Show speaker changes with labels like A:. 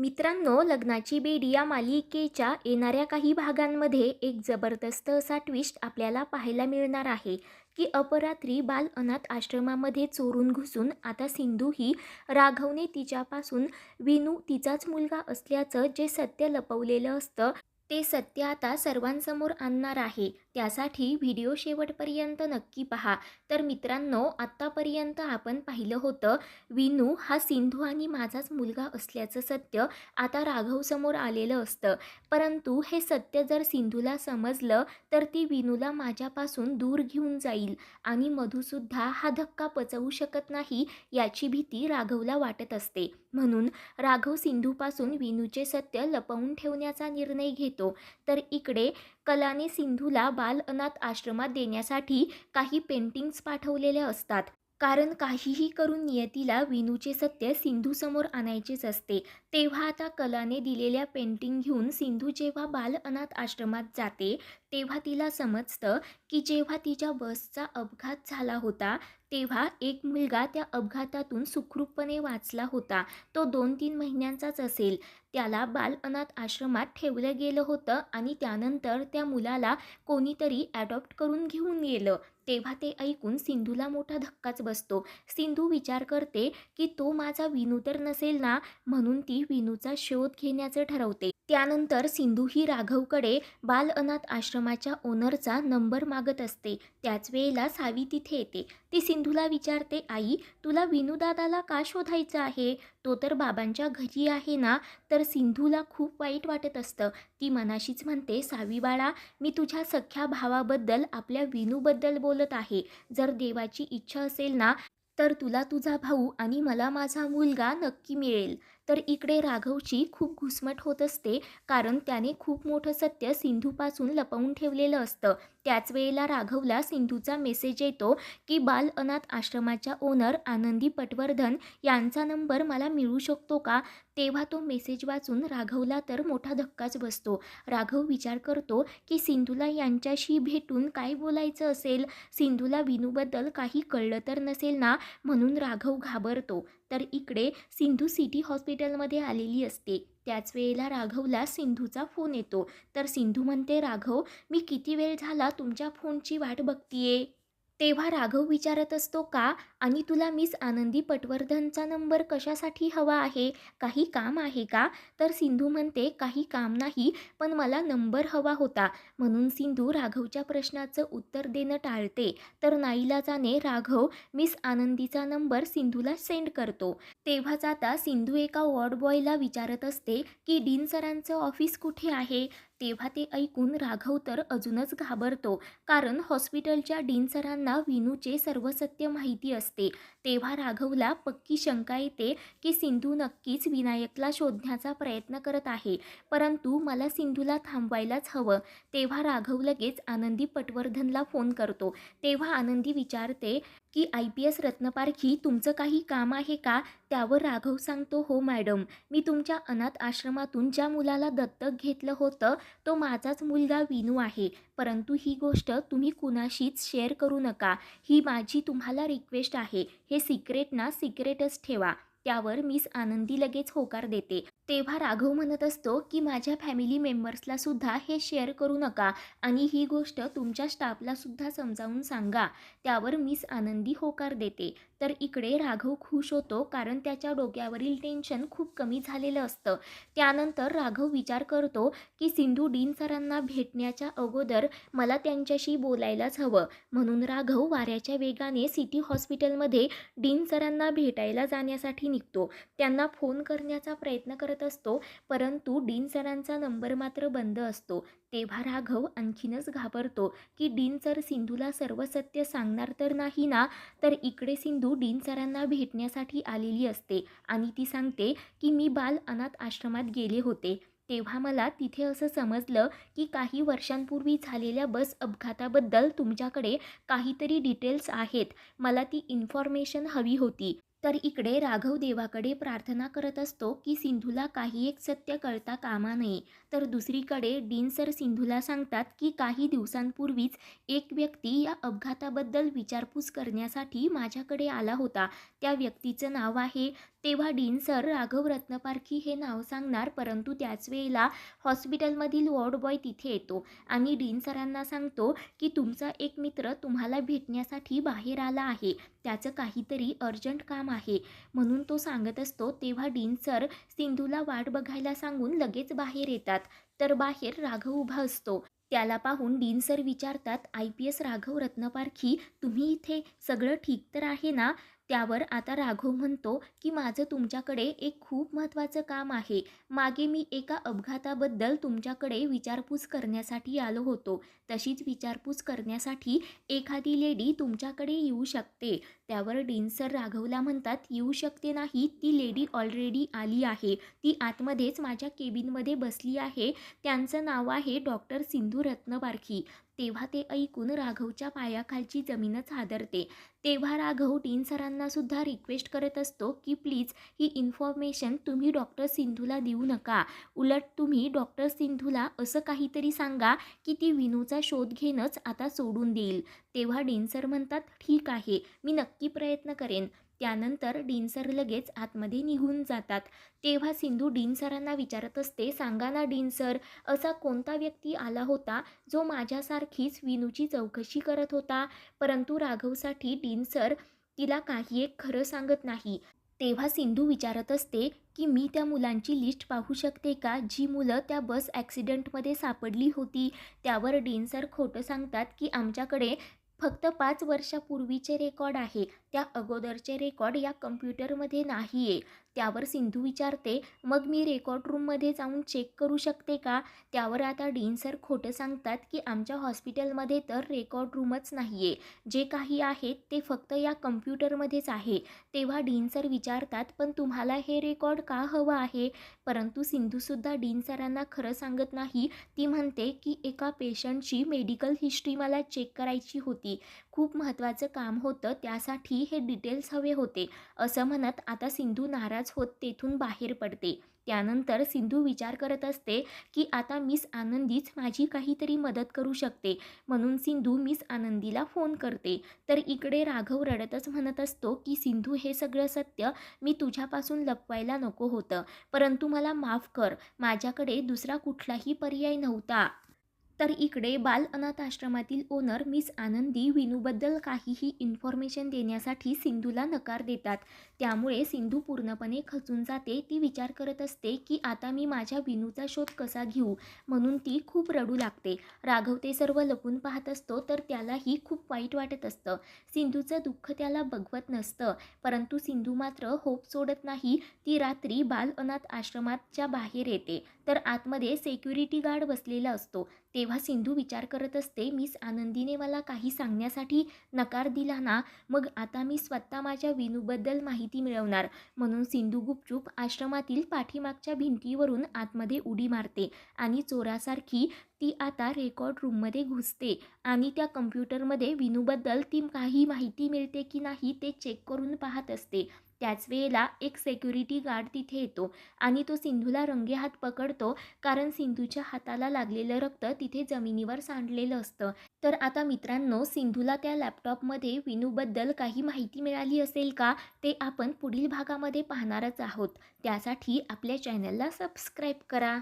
A: मित्रांनो लग्नाची बेडी या मालिकेच्या येणाऱ्या काही भागांमध्ये एक जबरदस्त असा ट्विस्ट आपल्याला पाहायला मिळणार आहे की अपरात्री बाल अनाथ आश्रमामध्ये चोरून घुसून आता सिंधू ही राघवने तिच्यापासून विनू तिचाच मुलगा असल्याचं जे सत्य लपवलेलं असतं ते सत्य आता सर्वांसमोर आणणार आहे. त्यासाठी व्हिडिओ शेवटपर्यंत नक्की पहा. तर मित्रांनो आत्तापर्यंत आपण पाहिलं होतं विनू हा सिंधू आणि माझाच मुलगा असल्याचं सत्य आता राघवसमोर आलेलं असतं. परंतु हे सत्य जर सिंधूला समजलं तर ती विनूला माझ्यापासून दूर घेऊन जाईल आणि मधूसुद्धा हा धक्का पचवू शकत नाही याची भीती राघवला वाटत असते. म्हणून राघव सिंधूपासून विनूचे सत्य लपवून ठेवण्याचा निर्णय घेतो. तर इकडे कलाने सिंधूला बाल अनाथ आश्रमात देण्यासाठी काही पेंटिंग्स पाठवलेल्या असतात. कारण काहीही करून नियतीला विनूचे सत्य सिंधूसमोर आणायचेच असते. तेव्हा आता कलाने दिलेल्या पेंटिंग घेऊन सिंधू जेव्हा बाल अनाथ आश्रमात जाते तेव्हा तिला समजतं की जेव्हा तिच्या बसचा अपघात झाला होता तेव्हा एक मुलगा त्या अपघातातून सुखरूपपणे वाचला होता. तो दोन तीन महिन्यांचाच असेल. त्याला बाल अनाथ आश्रमात ठेवलं गेलं होतं आणि त्यानंतर त्या मुलाला कोणीतरी ॲडॉप्ट करून घेऊन गेलं. तेव्हा ते ऐकून सिंधूला मोठा धक्काच बसतो. सिंधू विचार करते की तो माझा विनू तर नसेल ना? म्हणून ती विनूचा शोध घेण्याचं ठरवते. त्यानंतर सिंधू ही राघवकडे बाल अनाथ आश्रमाच्या ओनरचा नंबर मागत असते. त्याच वेळेला सावी तिथे येते. ती सिंधूला विचारते आई तुला विनूदादाला का शोधायचं आहे? तो तर बाबांच्या घरी आहे ना? तर सिंधूला खूप वाईट वाटत असतं ती मनाशीच म्हणते सावी बाळा मी तुझ्या सख्या भावाबद्दल आपल्या विनूबद्दल बोलत आहे. जर देवाची इच्छा असेल ना तर तुला तुझा भाऊ आणि मला माझा मुलगा नक्की मिळेल. तर इकडे राघवची खूप घुसमट होत असते कारण त्याने खूप मोठं सत्य सिंधूपासून लपवून ठेवलेलं असतं. त्याच वेळेला राघवला सिंधूचा मेसेज येतो की बाल अनाथ आश्रमाच्या ओनर आनंदी पटवर्धन यांचा नंबर मला मिळू शकतो का? तेव्हा तो मेसेज वाचून राघवला तर मोठा धक्काच बसतो. राघव विचार करतो की सिंधूला यांच्याशी भेटून काय बोलायचं असेल? सिंधूला विनूबद्दल काही कळलं तर नसेल ना? म्हणून राघव घाबरतो. तर इकडे सिंधू सिटी हॉस्पिटलमध्ये आलेली असते. त्याच वेळेला राघवला सिंधूचा फोन येतो. तर सिंधू म्हणते राघव मी किती वेळ झाला तुमच्या फोनची वाट बघतीये? तेव्हा राघव विचारत असतो का? आणि तुला मिस आनंदी पटवर्धनचा नंबर कशासाठी हवा आहे? काही काम आहे का? तर सिंधू म्हणते काही काम नाही पण मला नंबर हवा होता. म्हणून सिंधू राघवच्या प्रश्नाचं उत्तर देणं टाळते. तर नाईलाजाने राघव मिस आनंदीचा नंबर सिंधूला सेंड करतो. तेव्हाच आता सिंधू एका वॉर्ड बॉयला विचारत असते की डीन सरांचं ऑफिस कुठे आहे? तेव्हा ते ऐकून राघव तर अजूनच घाबरतो. कारण हॉस्पिटलच्या डीन सरांना विनूचे सर्व सत्य माहिती असते. तेव्हा राघवला पक्की शंका येते की सिंधू नक्कीच विनायकला शोधण्याचा प्रयत्न करत आहे. परंतु मला सिंधूला थांबवायलाच हवं. तेव्हा राघव लगेच आनंदी पटवर्धनला फोन करतो. तेव्हा आनंदी विचारते की आय पी एस रत्नपारखी तुमचं काही काम आहे का? त्यावर राघव सांगतो हो मॅडम. मी तुमच्या अनाथ आश्रमातून ज्या मुलाला दत्तक घेतलं होतं तो माझाच मुलगा विनू आहे. परंतु ही गोष्ट तुम्ही कुणाशीच शेअर करू नका. ही माझी तुम्हाला रिक्वेस्ट आहे. हे सिक्रेट ना सिक्रेटच ठेवा. त्यावर मिस आनंदी लगेच होकार देते. तेव्हा राघव म्हणत असतो की माझ्या फॅमिली मेंबर्सला सुद्धा हे शेअर करू नका आणि ही गोष्ट तुमच्या स्टाफला सुद्धा समजावून सांगा. त्यावर मिस आनंदी होकार देते. तर इकडे राघव खुश होतो कारण त्याच्या डोक्यावरील टेन्शन खूप कमी झालेलं असतं. त्यानंतर राघव विचार करतो की सिंधू डीन सरांना भेटण्याच्या अगोदर मला त्यांच्याशी बोलायलाच हवं. म्हणून राघव वाऱ्याच्या वेगाने सिटी हॉस्पिटलमध्ये डीन सरांना भेटायला जाण्यासाठी निघतो. त्यांना फोन करण्याचा प्रयत्न करत असतो परंतु डीन सरांचा नंबर मात्र बंद असतो. तेव्हा राघव आणखीनच घाबरतो की डीन सर सिंधूला सर्व सत्य सांगणार तर नाही ना? तर इकडे सिंधू डीन सरांना भेटण्यासाठी आलेली असते आणि ती सांगते की मी बाल अनाथ आश्रमात गेले होते. तेव्हा मला तिथे असं समजलं की काही वर्षांपूर्वी झालेल्या बस अपघाताबद्दल तुमच्याकडे काहीतरी डिटेल्स आहेत. मला ती इन्फॉर्मेशन हवी होती. तर इकडे राघव देवाकडे प्रार्थना करत असतो की सिंधूला काही एक सत्य कळता कामा नये. तर दुसरीकडे डीन सर सिंधूला सांगतात की काही दिवसांपूर्वीच एक व्यक्ती या अपघाताबद्दल विचारपूस करण्यासाठी माझ्याकडे आला होता. त्या व्यक्तीचं नाव आहे. तेव्हा डीन सर राघव रत्नपारखी हे नाव सांगणार परंतु त्याच वेळेला हॉस्पिटलमधील वॉर्ड बॉय तिथे येतो आणि डीन सरांना सांगतो की तुमचा एक मित्र तुम्हाला भेटण्यासाठी बाहेर आला आहे. त्याचं काहीतरी अर्जंट काम आहे. म्हणून तो सांगत असतो तेव्हा डीन सर सिंधूला वाट बघायला सांगून लगेच बाहेर येतात. तर बाहेर राघव उभा असतो. त्याला पाहून डीन सर विचारतात I P S Raghav Ratnaparkhi तुम्ही इथे? सगळं ठीक तर आहे ना? त्यावर आता राघव म्हणतो की माझं तुमच्याकडे एक खूप महत्त्वाचं काम आहे. मागे मी एका अपघाताबद्दल तुमच्याकडे विचारपूस करण्यासाठी आलो होतो. तशीच विचारपूस करण्यासाठी एखादी लेडी तुमच्याकडे येऊ शकते. त्यावर डिन्सर राघवला म्हणतात येऊ शकते नाही. ती लेडी ऑलरेडी आली आहे. ती आतमध्येच माझ्या केबिनमध्ये बसली आहे. त्यांचं नाव आहे डॉक्टर सिंधू रत्नबारखी तेव्हा ते ऐकून राघवच्या पायाखालची जमीनच हादरते तेव्हा राघव टीन सरांना सुद्धा रिक्वेस्ट करत असतो की प्लीज ही इन्फॉर्मेशन तुम्ही डॉक्टर सिंधूला देऊ नका. उलट तुम्ही डॉक्टर सिंधूला असं काहीतरी सांगा की ती विनूचा शोध घेणंच आता सोडून देईल. तेव्हा डीन म्हणतात ठीक आहे मी नक्की प्रयत्न करेन. त्यानंतर डीन सर लगेच आतमध्ये निघून जातात. तेव्हा सिंधू डीन सरांना विचारत असते सांगा ना डीन सर असा कोणता व्यक्ती आला होता जो माझ्यासारखीच विनूची चौकशी करत होता? परंतु राघवसाठी डीन सर तिला काही एक खरं सांगत नाही. तेव्हा सिंधू विचारत असते की मी त्या मुलांची लिस्ट पाहू शकते का? जी मुलं त्या बस ॲक्सिडेंटमध्ये सापडली होती. त्यावर डीन सर खोटं सांगतात की आमच्याकडे फक्त पाच वर्षापूर्वीचे रेकॉर्ड आहे. त्या अगोदरचे रेकॉर्ड या कम्प्युटरमध्ये नाही आहे त्यावर सिंधू विचारते मग मी रेकॉर्ड रूममध्ये जाऊन चेक करू शकते का? त्यावर आता डीन सर खोटं सांगतात की आमच्या हॉस्पिटलमध्ये तर रेकॉर्ड रूमच नाही आहे जे काही आहेत ते फक्त या कम्प्युटरमध्येच आहे. तेव्हा डीन सर विचारतात पण तुम्हाला हे रेकॉर्ड का हवं आहे? परंतु सिंधूसुद्धा डीन सरांना खरं सांगत नाही. ती म्हणते की एका पेशंटची मेडिकल हिस्ट्री मला चेक करायची होती. खूप महत्त्वाचं काम होतं त्यासाठी हे डिटेल्स हवे होते. असं म्हणत आता सिंधू नाराज होत तेथून बाहेर पडते. त्यानंतर सिंधू विचार करत असते की आता मिस आनंदीच माझी काहीतरी मदत करू शकते. म्हणून सिंधू मिस आनंदीला फोन करते. तर इकडे राघव रडतच म्हणत असतो की सिंधू हे सगळं सत्य मी तुझ्यापासून लपवायला नको होतं. परंतु मला माफ कर. माझ्याकडे दुसरा कुठलाही पर्याय नव्हता. तर इकडे बाल अनाथ आश्रमातील ओनर मिस आनंदी विनूबद्दल काहीही इन्फॉर्मेशन देण्यासाठी सिंधूला नकार देतात. त्यामुळे सिंधू पूर्णपणे खचून जाते. ती विचार करत असते की आता मी माझ्या विनूचा शोध कसा घेऊ? म्हणून ती खूप रडू लागते. राघव ते सर्व लपून पाहत असतो तर त्यालाही खूप वाईट वाटत असतं. सिंधूचं दुःख त्याला बघवत नसतं परंतु सिंधू मात्र होप सोडत नाही. ती रात्री बाल अनाथ आश्रमाच्या बाहेर येते. तर आतमध्ये सेक्युरिटी गार्ड बसलेला असतो. तेव्हा सिंधू विचार करत असते मिस आनंदीने मला काही सांगण्यासाठी नकार दिला ना मग आता मी स्वतः माझ्या विनूबद्दल माहिती मिळवणार. म्हणून सिंधू गुपचूप आश्रमातील पाठीमागच्या भिंतीवरून आतमध्ये उडी मारते आणि चोरासारखी ती आता रेकॉर्ड रूममध्ये घुसते आणि त्या कम्प्युटरमध्ये विनूबद्दल ती काही माहिती मिळते की नाही ते चेक करून पाहत असते. त्याच वेळेला एक सेक्युरिटी गार्ड तिथे येतो आणि तो सिंधूला रंगेहात पकडतो कारण सिंधूच्या हाताला लागलेलं रक्त तिथे जमिनीवर सांडलेलं असतं. तर आता मित्रांनो सिंधूला त्या लॅपटॉपमध्ये विनूबद्दल काही माहिती मिळाली असेल का? ते आपण पुढील भागामध्ये पाहणारच आहोत. त्यासाठी आपल्या चॅनलला सबस्क्राईब करा.